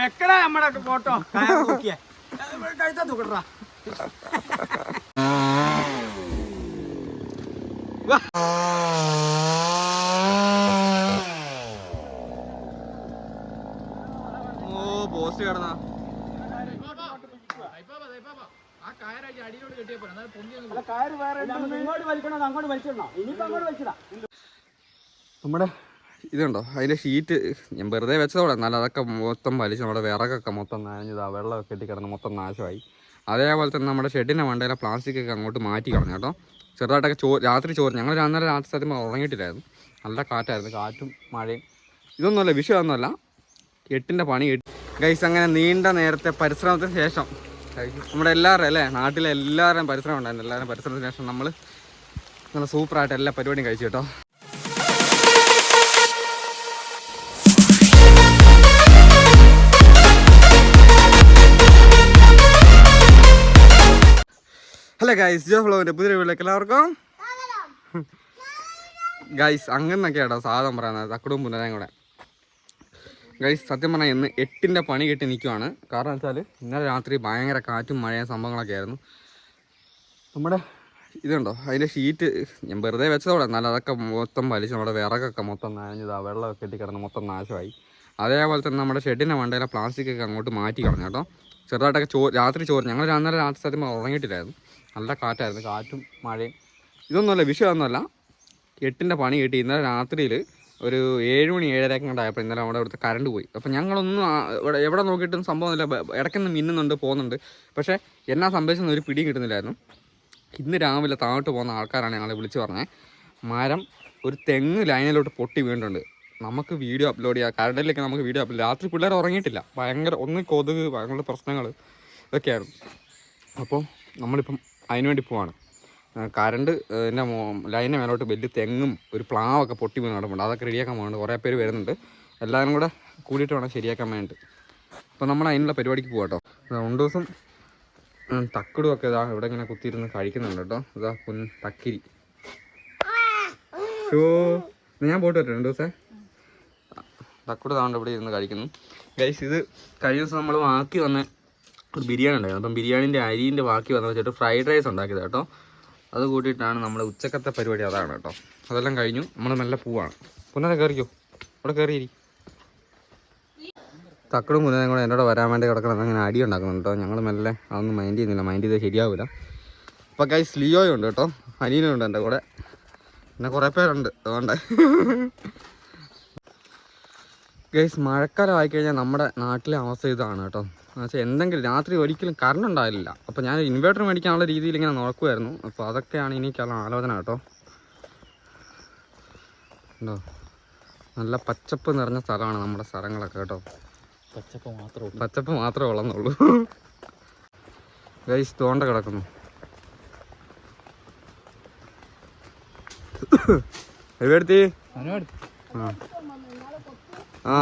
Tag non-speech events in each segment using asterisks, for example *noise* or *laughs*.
വെക്കടാ നമ്മടെ ഫോട്ടോ. നോക്കിയേ. കഴുത്താ തൂക്കട്ടാ ഓ പോസ്റ്റ് കിടന്ന. നമ്മുടെ ഇതുണ്ടോ? അതിന്റെ ഷീറ്റ് ഞാൻ വെറുതെ വെച്ചതോടെ എന്നാലും അതൊക്കെ മൊത്തം വലിച്ച് നമ്മുടെ വിറകൊക്കെ മൊത്തം നനഞ്ഞതാ. വെള്ളമൊക്കെ കെട്ടിക്കിടന്ന് മൊത്തം നാശമായി. അതേപോലെ തന്നെ നമ്മുടെ ഷെഡിന്റെ മണ്ടയിലെ പ്ലാസ്റ്റിക് ഒക്കെ അങ്ങോട്ട് മാറ്റി കളഞ്ഞു കേട്ടോ. ചെറുതായിട്ടൊക്കെ ചോ രാത്രി ചോറ് ഞങ്ങൾ അന്നേരം രാത്രി സത്യം ഉറങ്ങിയിട്ടില്ലായിരുന്നു. നല്ല കാറ്റായിരുന്നു കാറ്റും മഴയും. ഇതൊന്നുമല്ല വിഷയമൊന്നുമല്ല. എട്ടിന്റെ പണി ഗൈസ് അങ്ങനെ നീണ്ട നേരത്തെ പരിശ്രമത്തിന് ശേഷം നമ്മുടെ എല്ലാവരും അല്ലേ നാട്ടിലെ എല്ലാവരുടെയും പരിശ്രമം ഉണ്ടായിരുന്നു. എല്ലാവരും പരിശ്രമത്തിന് ശേഷം നമ്മൾ നല്ല സൂപ്പറായിട്ട് എല്ലാ പരിപാടിയും കഴിച്ചു കേട്ടോ. ഹലോ ഗൈസ് ജോ ഫ്ലോവിന്റെ പുതിയ വീട്ടിലേക്ക് എല്ലാവർക്കും. ഗൈസ് അങ്ങനൊക്കെയാട്ടോ സാധനം പറയുന്നത്. തക്കടും പുനരാൻ കൂടെ ഗൈസ് സത്യം പറഞ്ഞാൽ ഇന്ന് എട്ടിന്റെ പണി കെട്ടി നിൽക്കുവാണ് കാരണം വെച്ചാൽ ഇന്നലെ രാത്രി ഭയങ്കര കാറ്റും മഴയും സംഭവങ്ങളൊക്കെ ആയിരുന്നു. നമ്മുടെ ഇതുണ്ടോ? അതിന്റെ ഷീറ്റ് ഞാൻ വെറുതെ വെച്ചതോടെ. എന്നാലും അതൊക്കെ മൊത്തം വലിച്ചു. നമ്മുടെ വിറകൊക്കെ മൊത്തം നനഞ്ഞതാ. വെള്ളമൊക്കെ കെട്ടിക്കിടന്ന് മൊത്തം നാശമായി. അതേപോലെ തന്നെ നമ്മുടെ ഷെഡിന്റെ മണ്ടയിലെ പ്ലാസ്റ്റിക് ഒക്കെ അങ്ങോട്ട് മാറ്റി കളഞ്ഞു കേട്ടോ. ചെറുതായിട്ടൊക്കെ ചോ രാത്രി ചോറ് ഞങ്ങൾ രാത്രി സത്യം ഉറങ്ങിയിട്ടില്ലായിരുന്നു. നല്ല കാറ്റായിരുന്നു കാറ്റും മഴയും. ഇതൊന്നുമല്ല വിഷയമൊന്നുമല്ല. എട്ടിന്റെ പണി കിട്ടി. ഇന്നലെ രാത്രിയിൽ ഒരു ഏഴ് മണി ഏഴരയൊക്കെ ഉണ്ടായപ്പോൾ ഇന്നലെ അവിടെ അവിടുത്തെ കറണ്ട് പോയി. അപ്പോൾ ഞങ്ങളൊന്നും ഇവിടെ എവിടെ നോക്കിയിട്ടും സംഭവമൊന്നുമില്ല ഇടയ്ക്കൊന്ന് മിന്നുന്നുണ്ട് പോകുന്നുണ്ട്. പക്ഷേ എന്നാ സംഭവിച്ചെന്ന് ഒരു പിടിയും കിട്ടുന്നില്ലായിരുന്നു. ഇന്ന് രാവിലെ താഴോട്ട് പോകുന്ന ആൾക്കാരാണ് ഞങ്ങളെ വിളിച്ച് പറഞ്ഞത് മരം ഒരു തെങ്ങ് ലൈനിലോട്ട് പൊട്ടി വീണിട്ടുണ്ട്. നമുക്ക് വീഡിയോ അപ്ലോഡ് ചെയ്യാം. കരണ്ടിലേക്ക് നമുക്ക് വീഡിയോ അപ്ലോഡ് രാത്രി പിള്ളേർ ഉറങ്ങിയിട്ടില്ല. ഭയങ്കര ഒന്ന് കൊതുക് ഭയങ്കര പ്രശ്നങ്ങൾ ഇതൊക്കെയായിരുന്നു. അപ്പോൾ നമ്മളിപ്പം അതിന് വേണ്ടി പോവാണ്. കറണ്ട് എന്റെ ലൈനിന്റെ മേലോട്ട് വലിയ തെങ്ങും ഒരു പ്ലാവൊക്കെ പൊട്ടി വീണ് നടക്കുന്നുണ്ട് അതൊക്കെ റെഡിയാക്കാൻ പോകുന്നുണ്ട് കുറേ പേര് വരുന്നുണ്ട്. എല്ലാവരും കൂടെ കൂടിയിട്ട് വേണം ശരിയാക്കാൻ വേണ്ടിയിട്ട്. അപ്പോൾ നമ്മൾ അതിനുള്ള പരിപാടിക്ക് പോകാം കേട്ടോ രണ്ട് ദിവസം തക്കടും ഒക്കെ ഇതാ ഇവിടെ ഇങ്ങനെ കുത്തിയിരുന്ന് കഴിക്കുന്നുണ്ട് കേട്ടോ. ഇതാ പുൻ തക്കിരി. ഷോ ഞാൻ പോയിട്ട് വരട്ടെ? രണ്ട് ദിവസം. തക്കുട് താണ്ട് ഇവിടെ ഇരുന്ന് കഴിക്കുന്നു. ഗൈസ് ഇത് കഴിഞ്ഞ ദിവസം നമ്മൾ വാക്കി വന്ന ഒരു ബിരിയാണി ഉണ്ടായിരുന്നു. അപ്പം ബിരിയാണിന്റെ അരിന്റെ ബാക്കി വന്ന വെച്ചിട്ട് ഫ്രൈഡ് റൈസ് ഉണ്ടാക്കിയത് കേട്ടോ. അത് കൂട്ടിയിട്ടാണ് നമ്മുടെ ഉച്ചക്കത്തെ പരിപാടി അതാണ് കേട്ടോ. അതെല്ലാം കഴിഞ്ഞു. നമ്മൾ നല്ല പൂവാണ്. പുനരെ കയറിക്കോ ഇവിടെ കയറിയിരി തക്കടും പുനരും കൂടെ എന്നോട് വരാൻ വേണ്ടി കിടക്കണം. അങ്ങനെ അടി ഉണ്ടാക്കുന്നുണ്ട് കേട്ടോ. ഞങ്ങൾ മെല്ലെ അതൊന്നും മൈൻഡ് ചെയ്യുന്നില്ല. മൈൻഡ് ചെയ്ത് ശരിയാവില്ല. അപ്പോൾ കൈ ലിയോയും ഉണ്ട് കേട്ടോ. അനീനും ഉണ്ട് എന്റെ കൂടെ. പിന്നെ കുറേ പേരുണ്ട്. അതുകൊണ്ട് ഗൈസ് മഴക്കാലം ആയിക്കഴിഞ്ഞാൽ നമ്മുടെ നാട്ടിലെ അവസ്ഥ ഇതാണ് കേട്ടോ. എന്നുവെച്ചാൽ എന്തെങ്കിലും രാത്രി ഒരിക്കലും കറണ്ട് ഉണ്ടാവില്ല അപ്പോൾ ഞാൻ ഇൻവേർട്ടർ മേടിക്കാനുള്ള രീതിയിൽ ഇങ്ങനെ നോക്കുമായിരുന്നു അപ്പോൾ അതൊക്കെയാണ് എനിക്കുള്ള ആലോചന കേട്ടോ. ഉണ്ടോ നല്ല പച്ചപ്പ് നിറഞ്ഞ സ്ഥലമാണ് നമ്മുടെ സ്ഥലങ്ങളൊക്കെ കേട്ടോ. പച്ചപ്പ് മാത്രമേ പച്ചപ്പ് മാത്രമേ ഉള്ളെന്നുള്ളൂ. ഗൈസ് തോണ്ട കിടക്കുന്നു. *coughs* എവിടെത്തി ആ. ആ.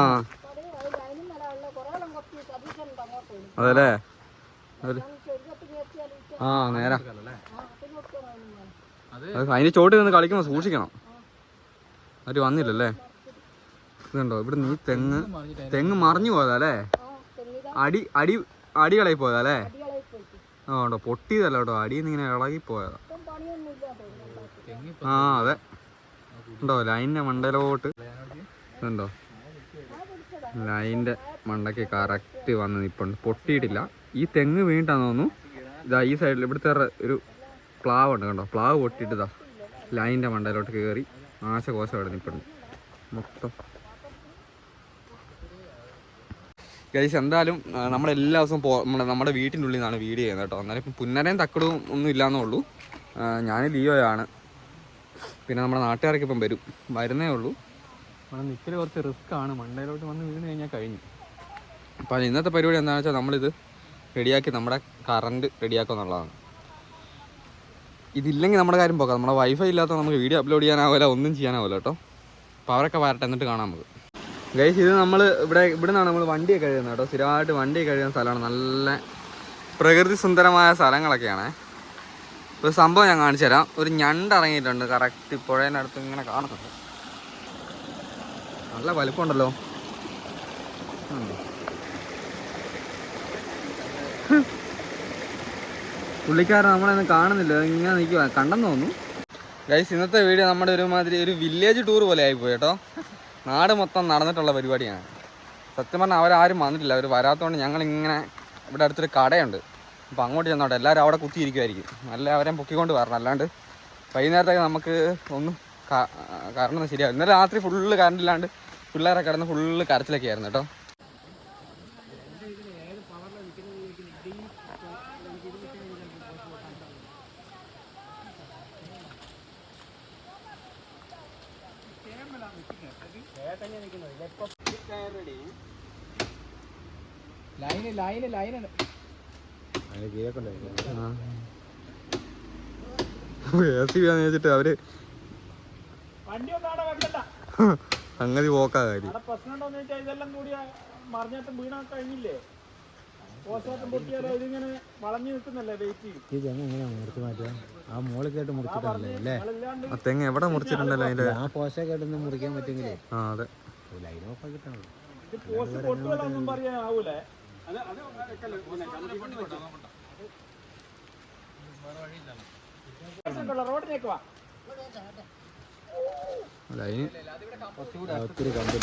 ആ നേരാ. അത് അതിന് ചോട്ടിൽ നിന്ന് കളിക്കുമ്പോൾ സൂക്ഷിക്കണം. അവർ വന്നില്ലല്ലേ? ഇതുണ്ടോ? ഇവിടെ നീ തെങ്ങ് തെങ്ങ് മറിഞ്ഞു പോയതല്ലേ? അടി അടി അടി കളയി പോയതല്ലേ? ആ ഉണ്ടോ? പൊട്ടിയതല്ല കേട്ടോ. അടിയിൽ നിന്ന് ഇങ്ങനെ ഇളകി പോയതാ. ആ അതെ. ഉണ്ടോ? ലൈനിന്റെ മണ്ടയിലോട്ട്. ഇതുണ്ടോ? ലൈനിന്റെ മണ്ടയ്ക്ക് കറക്റ്റ് വന്ന് നിൽപ്പുണ്ട് പൊട്ടിയിട്ടില്ല. ഈ തെങ്ങ് വീണിട്ടാന്ന് തോന്നുന്നു. ഇതാ ഈ സൈഡിൽ ഇവിടുത്തെ ഒരു- പ്ലാവ് ഉണ്ട് കണ്ടോ? പ്ലാവ് പൊട്ടിയിട്ട് ഇതാ ലൈന്റെ മണ്ടയിലോട്ട് കയറി നാശകോശം അവിടെ നിൽപ്പുണ്ട് മൊത്തം. ഗൈസ് എന്തായാലും നമ്മളെല്ലാ ദിവസവും പോ നമ്മുടെ നമ്മുടെ വീട്ടിന്റെ ഉള്ളിൽ നിന്നാണ് വീഡിയോ ചെയ്യുന്നത് കേട്ടോ. എന്നാലും ഇപ്പം പുന്നരയും തക്കടും ഒന്നും ഇല്ലാന്നേ ഉള്ളൂ. ഞാൻ ലിയോയാണ്. പിന്നെ നമ്മുടെ നാട്ടുകാരൊക്കെ ഇപ്പം വരും. വരുന്നേ ഉള്ളൂ. അവിടെ നിൽക്കൽ കുറച്ച് റിസ്ക് ആണ്. മണ്ടയിലോട്ട് വന്ന് വീണ് കഴിഞ്ഞാൽ കഴിഞ്ഞു. അപ്പോൾ ഇന്നത്തെ പരിപാടി എന്താണെന്ന് വെച്ചാൽ നമ്മളിത് റെഡിയാക്കി നമ്മുടെ കറണ്ട് റെഡിയാക്കുക എന്നുള്ളതാണ്. ഇതില്ലെങ്കിൽ നമ്മുടെ കാര്യം പോകാം. നമ്മുടെ വൈഫൈ ഇല്ലാത്ത നമുക്ക് വീഡിയോ അപ്ലോഡ് ചെയ്യാനാവില്ല ഒന്നും ചെയ്യാനാവില്ല കേട്ടോ. അപ്പോൾ അവരൊക്കെ വരട്ടെ എന്നിട്ട് കാണാൻ നമുക്ക്. ഗൈസ് ഇത് നമ്മൾ ഇവിടെ ഇവിടെ നിന്നാണ് നമ്മൾ വണ്ടിയൊക്കെ കഴുകുന്നത് കേട്ടോ. സ്ഥിരമായിട്ട് വണ്ടി കഴുകുന്ന സ്ഥലമാണ്. നല്ല പ്രകൃതി സുന്ദരമായ സ്ഥലങ്ങളൊക്കെയാണ്. ഒരു സംഭവം ഞാൻ കാണിച്ചു തരാം. ഒരു ഞണ്ട് ഇറങ്ങിയിട്ടുണ്ട്. കറക്റ്റ് പുഴേന്റെ അടുത്ത് ഇങ്ങനെ കാണുന്നുണ്ട്. നല്ല വലിപ്പമുണ്ടല്ലോ. പുള്ളിക്കാരൻ നമ്മളെന്ന് കാണുന്നില്ല. ഇങ്ങനെ നിൽക്കുക കണ്ടെന്ന് തോന്നുന്നു. ഗൈസ് ഇന്നത്തെ വീഡിയോ നമ്മുടെ ഒരുമാതിരി ഒരു വില്ലേജ് ടൂർ പോലെ ആയിപ്പോയി കേട്ടോ. നാട് മൊത്തം നടന്നിട്ടുള്ള പരിപാടിയാണ്. സത്യം പറഞ്ഞാൽ അവരാരും വന്നിട്ടില്ല. അവർ വരാത്തതുകൊണ്ട് ഞങ്ങളിങ്ങനെ ഇവിടെ അടുത്തൊരു കടയുണ്ട്. അപ്പോൾ അങ്ങോട്ട് ചെന്നോട്ടെ. എല്ലാവരും അവിടെ കുത്തിയിരിക്കുമായിരിക്കും നല്ല അവരെ പൊക്കിക്കൊണ്ട് വരണം. അല്ലാണ്ട് വൈകുന്നേരത്തേക്ക് നമുക്ക് ഒന്നും കാരണം ശരിയാവും ഇന്നലെ രാത്രി ഫുള്ള് കറണ്ടില്ലാണ്ട് പിള്ളേരെ കിടന്ന് ഫുള്ള് കരച്ചിലൊക്കെ ആയിരുന്നു കേട്ടോ. Line line line A C വെച്ചിട്ട് അവർ വണ്ടി ഒന്നും വെക്കണ്ട. *laughs* സംഗതി പോക്കാ കാര്യം. ഇതെല്ലാം കൂടി മറിഞ്ഞാട്ടും വീണ കഴിഞ്ഞില്ലേ? പോസ്റ്റാട്ടും പൊട്ടിയാലോ ഇതിങ്ങനെ വളഞ്ഞു നിൽക്കുന്നല്ലേ വെയിറ്റ് ഈ തെങ്ങ് എവിടെ മുറിച്ചിട്ടുണ്ടല്ലോ അതിന്റെ ആ മുറിക്കാൻ പറ്റുമെങ്കിലേ ആ അതെ. റോഡിലേക്ക് വാ. ലൈന് ഒത്തിരി കമ്പിൽ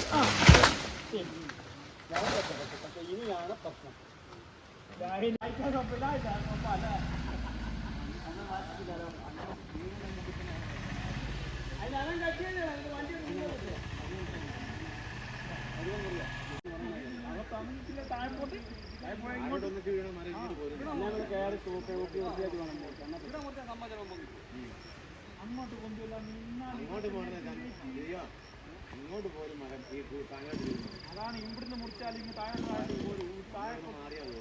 ഇനിയാണ് പ്രശ്നം ലൈൻ അയക്കാൻ ഒപ്പില്ല, ഇതാക്കാൻ ഒപ്പല്ല. അതിന് അതും കട്ടിയല്ലേ, അങ്ങോട്ട് താഴെ പോയാൽ ഇങ്ങോട്ട് ഞങ്ങൾ മരം ഈ. അങ്ങോട്ട് കൊണ്ടുവല്ല നിന്നാൽ അതാണ് ഇവിടുന്ന് മുറിച്ചാൽ ഇങ്ങ് താഴെ താഴെ പോരും താഴെ മാറിയാൽ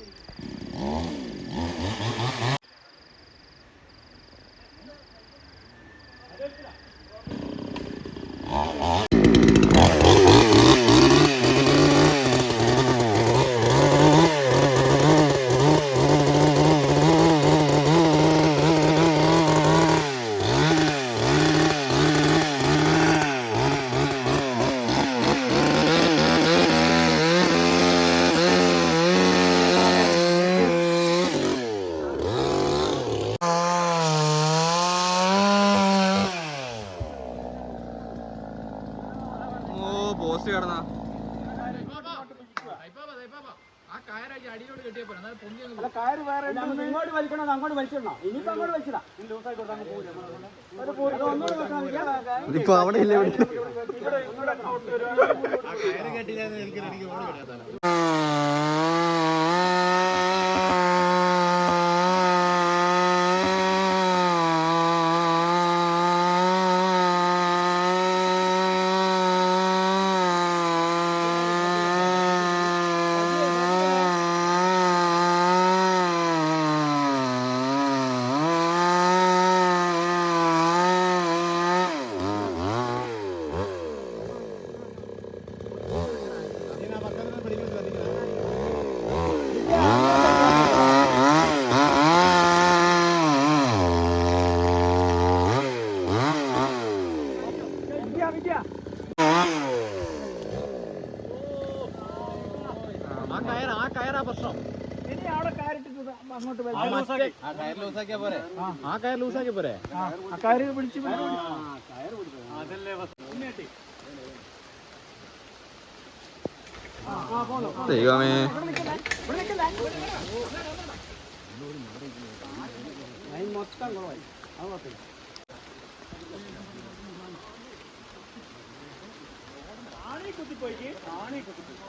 പോസ്റ്റ് കിടന്നാ. അല്ല കയറ് വേറെ ഇങ്ങോട്ട് വലിക്കണോ? അങ്ങോട്ട് വലിച്ചിടണോ? ഇനിയിപ്പോ അങ്ങോട്ട് വലിച്ചിടാം. ലൂസായി കൊടുത്താൽ അങ്ങ് പോരും ഒരു പോരും. ഇത് ഒന്നുകൂടെ വെക്കണം. ഇവിടെ ഇതിപ്പോ അവിടെ ഇല്ല ഇവിടെ ഇവിടെ ഇവിടെ അങ്ങോട്ട് ഒരു വിദ്യ വിദ്യ ആ കയർ ആ കയറാ പ്രശ്നം ഇനി അവിടെ കയറിട്ടിട്ട് അങ്ങോട്ട് വലിക്കാം. ആ. കയർ ലൂസാക്കിയാ പോരെ? ആ കയറ് പിടിച്ച്. ദൈവമേ. മൊത്തം കുറവായി. അത് കുഴപ്പമില്ല ആണി കുത്തിപ്പോയിക്ക്. ആണി കുത്തിപ്പോയി.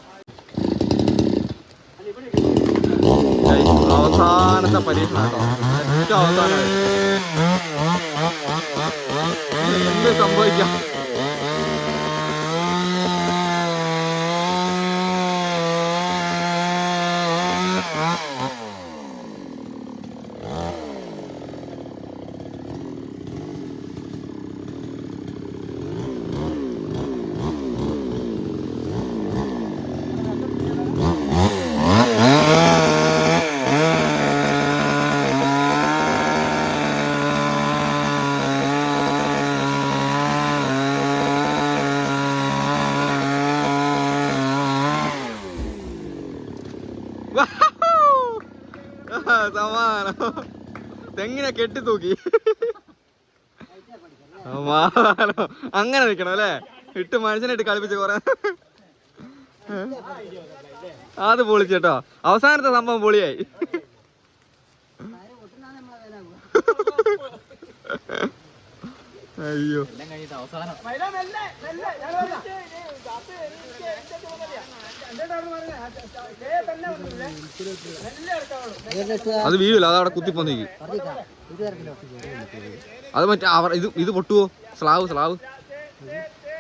അവസാനത്തെ പരീക്ഷണം കേട്ടോ ഏറ്റവും അവസാനം എന്ത് സംഭവിക്കാം തെങ്ങിനെ കെട്ടി തൂക്കി അങ്ങനെ നിക്കണം അല്ലേ? ഇട്ട് മനുഷ്യനായിട്ട് കളിപ്പിച്ച് കൊറേ അത് പൊളിച്ചേട്ടോ അവസാനത്തെ സംഭവം പൊളിയായി അയ്യോ മെല്ലെ, മെല്ലെ, മെല്ലെ. ഞാൻ വരാം. അത് എനിക്ക് എന്റെ തുണ മതിയാ. എന്നിട്ട് അവിടെ പറഞ്ഞേ, ദേ തന്നെ വന്നില്ലേ? മെല്ലെ എടുക്കാവുള്ളൂ. അത് വീഴില്ല അത് അവിടെ കുത്തിപ്പോന്നിക്ക് അത് മറ്റേ അവർ ഇത് ഇത് പൊട്ടുവോ? സ്ലാവ് സ്ലാവ്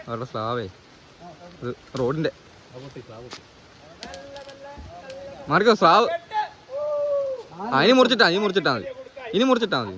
അവരുടെ സ്ലാവേ ഇത് റോഡിന്റെ. മാറിക്കോ സ്ലാവ് അതിന് ഇനി മുറിച്ചിട്ടാ ഇനി മുറിച്ചിട്ടാ മതി. ഇനി മുറിച്ചിട്ടാ മതി.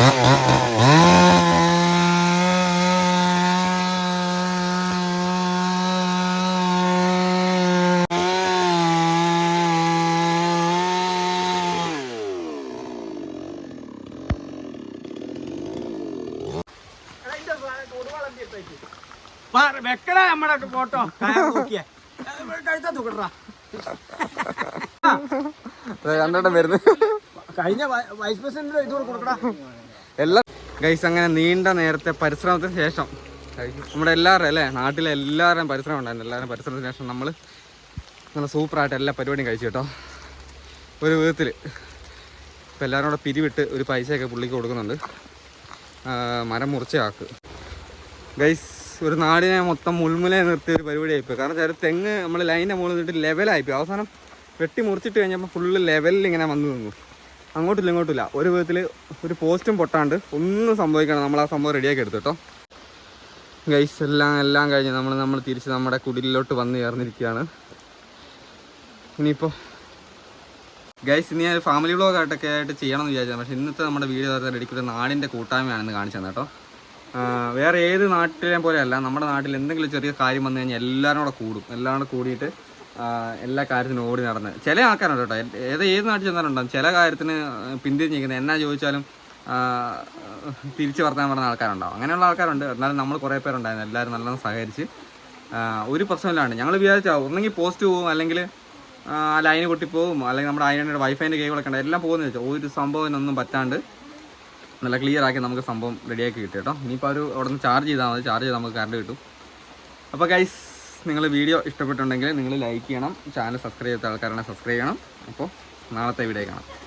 അതിന്റെ സാധനം കൊടുവാളം തീർത്തേക്ക്. പാ- വെക്കടാ നമ്മടെ ഫോട്ടോ കഴുത്താ തൂക്കട്ടാ രണ്ടെണ്ണം വരുന്നത് കഴിഞ്ഞ വൈസ് പ്രസിഡന്റ് ഇത് കൂടെ കൊടുക്കടാ. എല്ലാ ഗൈസ് അങ്ങനെ നീണ്ട നേരത്തെ പരിശ്രമത്തിന് ശേഷം നമ്മുടെ എല്ലാവരും അല്ലേ? നാട്ടിലെ എല്ലാവരും പരിശ്രമം ഉണ്ടായിരുന്നു. എല്ലാവരും പരിശ്രമത്തിന് ശേഷം നമ്മൾ നല്ല സൂപ്പറായിട്ട് എല്ലാ പരിപാടിയും കഴിച്ചു കേട്ടോ. ഒരു വിധത്തിൽ ഇപ്പം എല്ലാവരും കൂടെ പിരിവിട്ട് ഒരു പൈസയൊക്കെ പുള്ളിക്ക് കൊടുക്കുന്നുണ്ട്. മരം മുറിച്ചാക്ക് ഗൈസ് ഒരു നാടിനെ മൊത്തം മുൾമുലെ നിർത്തിയ ഒരു പരിപാടി ആയിപ്പോയി കാരണം ചില തെങ്ങ് നമ്മൾ ലൈനിന്റെ മുകളിൽ നിന്നിട്ട് ലെവലായിപ്പോയി. അവസാനം വെട്ടി മുറിച്ചിട്ട് കഴിഞ്ഞപ്പോൾ ഫുള്ള് ലെവലിൽ ഇങ്ങനെ വന്നു നിന്നു. അങ്ങോട്ടില്ല ഇങ്ങോട്ടില്ല. ഒരു വിധത്തിൽ ഒരു പോസ്റ്റും പൊട്ടാണ്ട് ഒന്നും സംഭവിക്കണം നമ്മൾ ആ സംഭവം റെഡിയാക്കി എടുത്തു കേട്ടോ. ഗൈസ് എല്ലാം എല്ലാം കഴിഞ്ഞ് നമ്മൾ നമ്മൾ തിരിച്ച് നമ്മുടെ കുടിലിലോട്ട് വന്ന് ചേർന്നിരിക്കുകയാണ്. ഇനിയിപ്പോൾ ഗൈസ് ഇനി ഞാൻ ഫാമിലി വ്ളോഗ് ആയിട്ടൊക്കെ ആയിട്ട് ചെയ്യണമെന്ന് വിചാരിച്ചത് പക്ഷേ ഇന്നത്തെ നമ്മുടെ വീഡിയോ എടുക്കുന്ന നാടിന്റെ കൂട്ടായ്മയാണെന്ന് കാണിച്ചു തന്നെ കേട്ടോ. വേറെ ഏത് നാട്ടിലെ പോലെയല്ല നമ്മുടെ നാട്ടിൽ എന്തെങ്കിലും ചെറിയ കാര്യം വന്നു കഴിഞ്ഞാൽ എല്ലാവരും കൂടെ കൂടും. എല്ലാവരും കൂടെ കൂടിയിട്ട് എല്ലാ കാര്യത്തിനും ഓടി നടന്ന്. ചില ആൾക്കാരുണ്ട് കേട്ടോ. ഏത് ഏത് നാട്ടിൽ ചെന്നാലുണ്ടാവും ചില കാര്യത്തിന് പിന്തിരിഞ്ഞിരിക്കുന്നത് എന്നാ ചോദിച്ചാലും തിരിച്ചു വർത്താൻ പറഞ്ഞ ആൾക്കാരുണ്ടാവും അങ്ങനെയുള്ള ആൾക്കാരുണ്ട്. എന്നാലും നമ്മൾ കുറേ പേരുണ്ടായിരുന്നു. എല്ലാവരും നല്ലോണം സഹകരിച്ച്. ഒരു പ്രശ്നമില്ലാണ്ട് ഞങ്ങൾ വിചാരിച്ചാൽ ഒന്നെങ്കിൽ പോസ്റ്റ് പോകും അല്ലെങ്കിൽ ആ ലൈന് പൊട്ടിപ്പോവും അല്ലെങ്കിൽ നമ്മുടെ അതിന്റെ വൈഫൈന്റെ കേബിളൊക്കെ ഉണ്ട് എല്ലാം പോകുന്നതെന്ന് വെച്ചാൽ ഒരു സംഭവത്തിനൊന്നും പറ്റാണ്ട് നല്ല ക്ലിയർ ആക്കി നമുക്ക് സംഭവം റെഡിയാക്കി കിട്ടും കേട്ടോ. ഇനിയിപ്പോൾ ഒരു അവിടെ നിന്ന് ചാർജ് ചെയ്താൽ മതി. ചാർജ് ചെയ്താൽ നമുക്ക് കറണ്ട് കിട്ടും. അപ്പോൾ ഗൈസ് നിങ്ങൾ വീഡിയോ ഇഷ്ടപ്പെട്ടുണ്ടെങ്കിൽ നിങ്ങൾ ലൈക്ക് ചെയ്യണം. ചാനൽ സബ്സ്ക്രൈബ് ചെയ്ത ആൾക്കാരാണെങ്കിൽ സബ്സ്ക്രൈബ് ചെയ്യണം. അപ്പോൾ നാളത്തെ വീഡിയോ കാണാം.